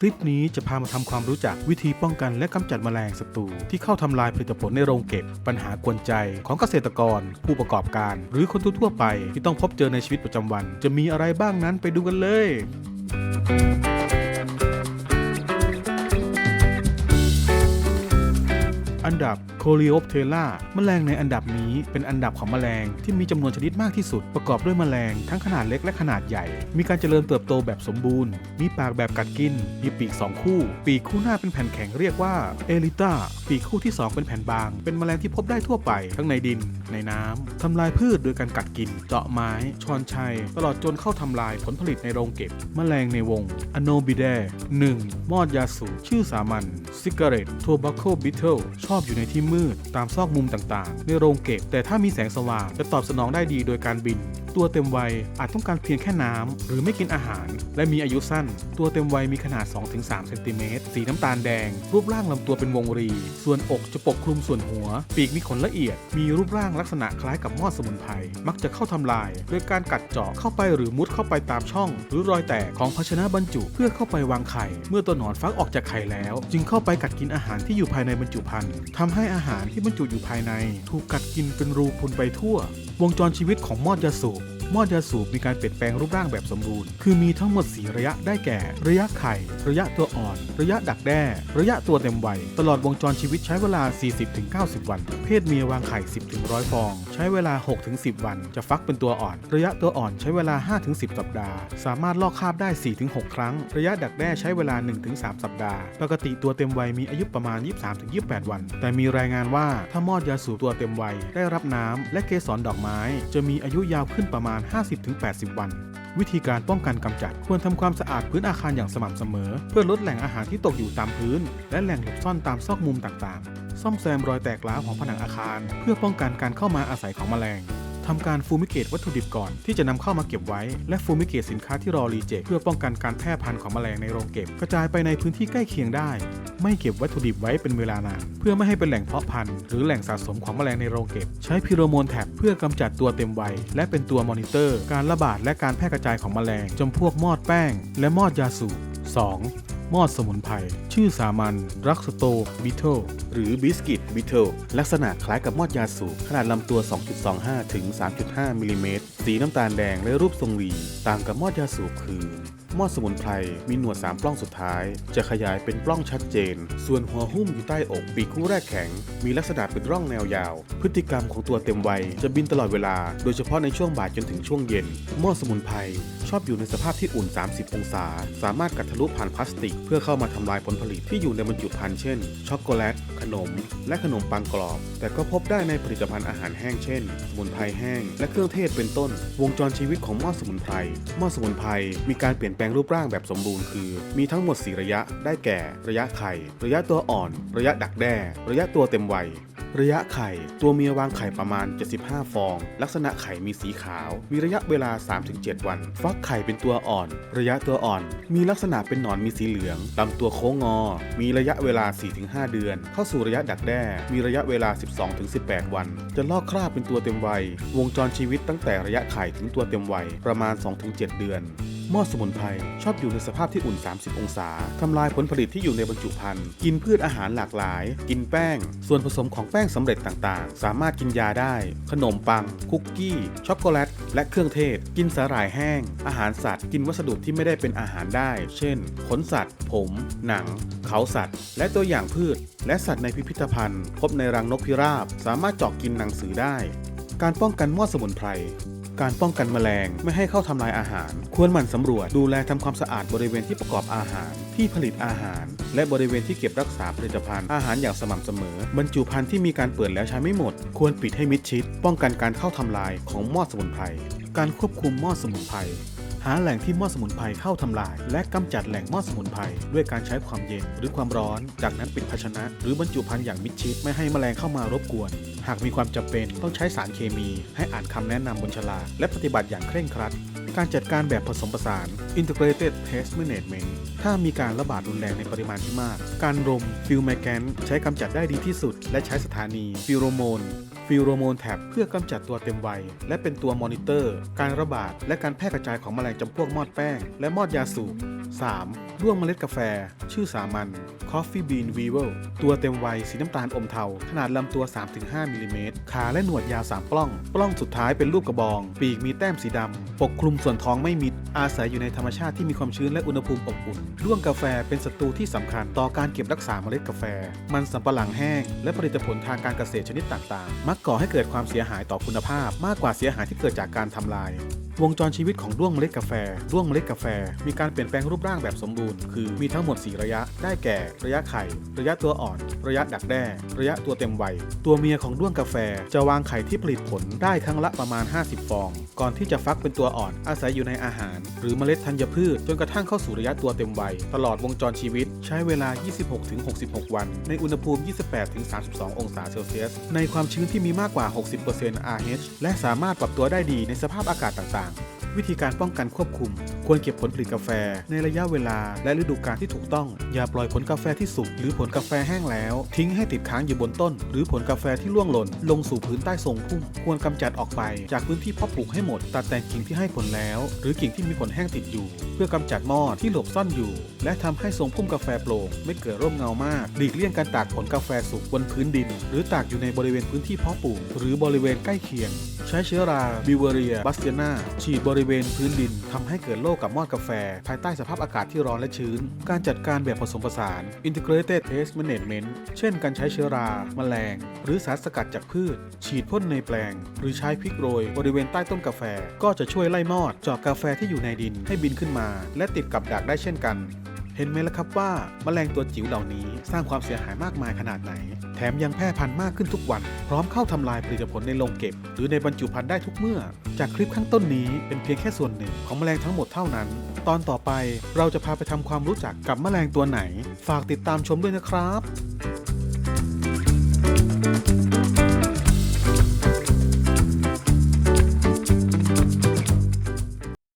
คลิปนี้จะพามาทำความรู้จักวิธีป้องกันและกำจัดแมลงศัตรูที่เข้าทำลายผลิตผลในโรงเก็บ ปัญหากวนใจของเกษตรกร ผู้ประกอบการ หรือคนทั่วไปที่ต้องพบเจอในชีวิตประจำวัน จะมีอะไรบ้างนั้นไปดูกันเลย อันดับโคลิโอปเทล่าแมลงในอันดับนี้เป็นอันดับของแมลงที่มีจำนวนชนิดมากที่สุด ประกอบด้วยแมลงทั้งขนาดเล็กและขนาดใหญ่ มีการเจริญเติบโตแบบสมบูรณ์ มีปากแบบกัดกิน มีปีกสองคู่ ปีกคู่หน้าเป็นแผ่นแข็งเรียกว่าเอลิต้าปีกคู่ที่สองเป็นแผ่นบาง เป็นแมลงที่พบได้ทั่วไป ทั้งในดิน ในน้ำทำลายพืชโดยการกัดกิน เจาะไม้ ชอนชัย ตลอดจนเข้าทำลายผลผลิตในโรงเก็บ แมลงในวงอโนบิเด 1. มอดยาสูบชื่อสามัญซิกเรตโทบ a โคบิทเทิลชอบอยู่ในที่มืด ตามซอกมุมต่างๆ ในโรงเก็บ แต่ถ้ามีแสงสว่างจะตอบสนองได้ดีโดยการบิน ตัวเต็มวัยอาจต้องการเพียงแค่น้ำหรือไม่กินอาหาร และมีอายุสั้น ตัวเต็มวัยมีขนาด 2-3 เซนติเมตร สีน้ำตาลแดง รูปร่างลำตัวเป็นวงรี ส่วนอกจะปกคลุมส่วนหัว ปีกมีขนละเอียด มีรูปร่างลักษณะคล้ายกับมอดสมุนไพร มักจะเข้าทำลาย โดยการกัดเจาะเข้าไปหรือมุดเข้าไปตามช่อง หรือรอยแตกของภาชนะบรรจุ เพื่อเข้าไปวางไข่ เมื่อตัวหนอนฟักออกจากไข่แล้ว จึงเข้าไปกัดกินอาหารที่อยู่ภายในบรรจุภัณฑ์ทำให้อาหารที่บรรจุอยู่ภายใน ถูกกัดกินเป็นรูพุนไปทั่ว วงจรชีวิตของมอดยาสูบ มอดยาสูบมีการเปลี่ยนแปลงรูปร่างแบบสมบูรณ์ คือมีทั้งหมด 4 ระยะได้แก่ ระยะไข่ ระยะตัวอ่อน ระยะดักแด้ ระยะตัวเต็มวัย ตลอดวงจรชีวิตใช้เวลา 40-90 วัน เพศเมียวางไข่ 10-100 ฟอง ใช้เวลา 6-10 วัน จะฟักเป็นตัวอ่อน ระยะตัวอ่อนใช้เวลา 5-10 สัปดาห์ สามารถลอกคราบได้ 4-6 ครั้ง ระยะดักแด้ใช้เวลา 1-3 สัปดาห์ ปกติตัวเต็มวัยมีอายุประมาณ 23-28 วัน แต่มีรายงานว่าถ้ามอดยาสูบตัวเต็มวัยได้รับน้ำและเกสรดอกไม้ จะมีอายุยาวขึ้นประมาณ50-80 วัน วิธีการป้องกันกำจัดควรทำความสะอาดพื้นอาคารอย่างสม่ำเสมอ เพื่อลดแหล่งอาหารที่ตกอยู่ตามพื้น และแหล่งหลบซ่อนตามซอกมุมต่างๆ ซ่อมแซมรอยแตกร้าวของผนังอาคาร เพื่อป้องกันการเข้ามาอาศัยของแมลง ทำการฟูมิเกตวัตถุดิบก่อนที่จะนำเข้ามาเก็บไว้ และฟูมิเกตสินค้าที่รอรีเจคเพื่อป้องกันการแพร่พันธุ์ของแมลงในโรงเก็บ กระจายไปในพื้นที่ใกล้เคียงได้ ไม่เก็บวัตถุดิบไว้เป็นเวลานานเพื่อไม่ให้เป็นแหล่งเพาะพันธุ์หรือแหล่งสะสมของแมลงในโรงเก็บ ใช้พิโรโมนแท็บเพื่อกำจัดตัวเต็มวัยและเป็นตัวมอนิเตอร์ การระบาดและการแพร่กระจายของแมลงจำพวกมอดแป้ง และมอดยาสูบ 2. มอดสมุนไพรชื่อสามัญรักสโตบิทเทิลหรือบิสกิตบิทเทิลลักษณะคล้ายกับมอดยาสูบขนาดลำตัว 2.25 ถึง 3.5 มิลลิเมตร สีน้ำตาลแดงและรูปทรงหวีต่างกับมอดยาสูบคือ มอดสมุนไพรมีหนวด 3 ปล้องสุดท้าย จะขยายเป็นปล้องชัดเจน ส่วนหัวหุ้มอยู่ใต้อกปีกคู่แรกแข็ง มีลักษณะเป็นร่องแนวยาว พฤติกรรมของตัวเต็มวัยจะบินตลอดเวลา โดยเฉพาะในช่วงบ่ายจนถึงช่วงเย็น มอดสมุนไพรชอบอยู่ในสภาพที่อุ่น 30 องศา สามารถกัดทะลุผ่านพลาสติก เพื่อเข้ามาทำลายผลผลิตที่อยู่ในบรรจุภัณฑ์เช่น ช็อกโกแลต ขนม และขนมปังกรอบ แต่ก็พบได้ในผลิตภัณฑ์อาหารแห้งเช่น สมุนไพรแห้ง และเครื่องเทศเป็นต้น วงจรชีวิตของม้อสมุนไพรม้อสมุนไพรมีการเปลี่ยนแปลงรูปร่างแบบสมบูรณ์คือ มีทั้งหมด 4 ระยะ ได้แก่ ระยะไข่ ระยะตัวอ่อน ระยะดักแด้ ระยะตัวเต็มวัย ระยะไข่ ตัวเมียวางไข่ประมาณ 75 ฟอง ลักษณะไข่มีสีขาว มีระยะเวลา 3-7 วัน ฟักไข่เป็นตัวอ่อน ระยะตัวอ่อน มีลักษณะเป็นหนอนมีสีเหลือง ลำตัวโค้งงอ มีระยะเวลา 4-5 เดือน เข้าสู่ระยะดักแด้ มีระยะเวลา 12-18 วัน จะลอกคราบเป็นตัวเต็มวัย วงจรชีวิตตั้งแต่ระยะไข่ถึงตัวเต็มวัยประมาณ 2-7 เดือน ม้อสมุนไพรชอบอยู่ในสภาพที่อุ่น 30 องศาทำลายผลผลิตที่อยู่ในบรรจุภัณฑ์กินพืชอาหารหลากหลาย กินแป้ง ส่วนผสมของแป้งสำเร็จต่างๆ สามารถกินยาได้ ขนมปัง คุกกี้ ช็อกโกแลต และเครื่องเทศ กินสาหร่ายแห้ง อาหารสัตว์ กินวัสดุที่ไม่ได้เป็นอาหารได้ เช่น ขนสัตว์ ผม หนัง เขาสัตว์ และตัวอย่างพืช และสัตว์ในพิพิธภัณฑ์ พบในรังนกพิราบ สามารถเจาะกินหนังสือได้ การป้องกันหม้อสมุนไพร การป้องกันแมลงไม่ให้เข้าทำลายอาหาร ควรหมั่นสำรวจดูแลทำความสะอาดบริเวณที่ประกอบอาหาร ที่ผลิตอาหาร และบริเวณที่เก็บรักษาผลิตภัณฑ์อาหารอย่างสม่ำเสมอ บรรจุภัณฑ์ที่มีการเปิดแล้วใช้ไม่หมด ควรปิดให้มิดชิด ป้องกันการเข้าทำลายของหม้อสมุนไพรการควบคุมหม้อสมุนไพร หาแหล่งที่ม้อสมุนไพรเข้าทำลาย และกำจัดแหล่งม้อสมุนไพรด้วยการใช้ความเย็นหรือความร้อน จากนั้นปิดภาชนะ หรือบรรจุภัณฑ์อย่างมิดชิดไม่ให้แมลงเข้ามารบกวน หากมีความจำเป็นต้องใช้สารเคมี ให้อ่านคำแนะนำบนฉลากและปฏิบัติอย่างเคร่งครัดการจัดการแบบผสมผสาน Integrated Pest Management ถ้ามีการระบาดรุนแรงในปริมาณที่มาก การรมฟิลแมกแกนใช้กำจัดได้ดีที่สุด และใช้สถานีฟิโรโมน ฟิโรโมนแท็บเพื่อกำจัดตัวเต็มวัย และเป็นตัวมอนิเตอร์ การระบาด และการแพร่กระจายของแมลงจำพวกมอดแป้ง และมอดยาสูบ 3. ด้วงเมล็ดกาแฟ ชื่อสามัญ Coffee Bean Weevil ตัวเต็มวัยสีน้ำตาลอมเทา ขนาดลำตัว 3-5มิลลิเมตร ขาและหนวดยาว 3 ปล้อง ปล้องสุดท้ายเป็นรูปกระบอง ปีกมีแต้มสีดำ ปกคลุมส่วนท้องไม่มิด อาศัยอยู่ในธรรมชาติที่มีความชื้นและอุณหภูมิอบอุ่นด้วงกาแฟเป็นศัตรูที่สำคัญต่อการเก็บรักษาเมล็ดกาแฟ มันสำปะหลังแห้ง และผลิตผลทางการเกษตรชนิดต่างๆมักก่อให้เกิดความเสียหายต่อคุณภาพมากกว่าเสียหายที่เกิดจากการทำลาย วงจรชีวิตของด้วงเมล็ดกาแฟ ด้วงเมล็ดกาแฟ มีการเปลี่ยนแปลงรูปร่างแบบสมบูรณ์ คือมีทั้งหมด 4 ระยะ ได้แก่ ระยะไข่ ระยะตัวอ่อน ระยะดักแด้ ระยะตัวเต็มวัย ตัวเมียของด้วงกาแฟจะวางไข่ที่ผลิตผลได้ครั้งละประมาณ 50 ฟอง ก่อนที่จะฟักเป็นตัวอ่อน อาศัยอยู่ในอาหาร หรือเมล็ดธัญพืช จนกระทั่งเข้าสู่ระยะตัวเต็มวัย ตลอดวงจรชีวิต ใช้เวลา 26-66 วัน ในอุณหภูมิ 28-32 องศาเซลเซียส ในความชื้นที่มีมากกว่า 60% RH และสามารถปรับตัวได้ดีในสภาพอากาศต่างๆ วิธีการป้องกันควบคุม ควรเก็บผลผลิตกาแฟ ในระยะเวลาและฤดูกาลที่ถูกต้อง อย่าปล่อยผลกาแฟที่สุกหรือผลกาแฟแห้งแล้ว ทิ้งให้ติดค้างอยู่บนต้น หรือผลกาแฟที่ร่วงหล่น ลงสู่พื้นใต้ทรงพุ่ม ควรกำจัดออกไป จากพื้นที่เพาะปลูกให้หมด ตัดแต่งกิ่งที่ให้ผลแล้ว หรือกิ่งที่มีผลแห้งติดอยู่ เพื่อกำจัดมอดที่หลบซ่อนอยู่ และทำให้ทรงพุ่มกาแฟโปร่งไม่เกิดร่มเงามาก หลีกเลี่ยงการตากผลกาแฟสุกบนพื้นดิน หรือตากอยู่ในบริเวณพื้นที่เพาะปลูก หรือบริเวณใกล้เคียง ใช้เชื้อราบิวเรียบัสเตียนาฉีดบริเวณพื้นดินทำให้เกิดโลกกับมอดกาแฟ ภายใต้สภาพอากาศที่ร้อนและชื้น การจัดการแบบผสมผสาน Integrated Pest Management เช่นการใช้เชื้อรา แมลง หรือสารสกัดจากพืช ฉีดพ่นในแปลง หรือใช้พริกโรย บริเวณใต้ต้นกาแฟ ก็จะช่วยไล่มอด เจาะกาแฟที่อยู่ในดินให้บินขึ้นมา และติดกับดักได้เช่นกัน เห็นไหมล่ะครับว่าแมลงตัวจิ๋วเหล่านี้สร้างความเสียหายมากมายขนาดไหน แถมยังแพร่พันธุ์มากขึ้นทุกวัน พร้อมเข้าทำลายผลิตผลในโรงเก็บ หรือในบรรจุภัณฑ์ได้ทุกเมื่อ จากคลิปข้างต้นนี้เป็นเพียงแค่ส่วนหนึ่งของแมลงทั้งหมดเท่านั้น ตอนต่อไปเราจะพาไปทำความรู้จักกับแมลงตัวไหน ฝากติดตามชมด้วยนะครับ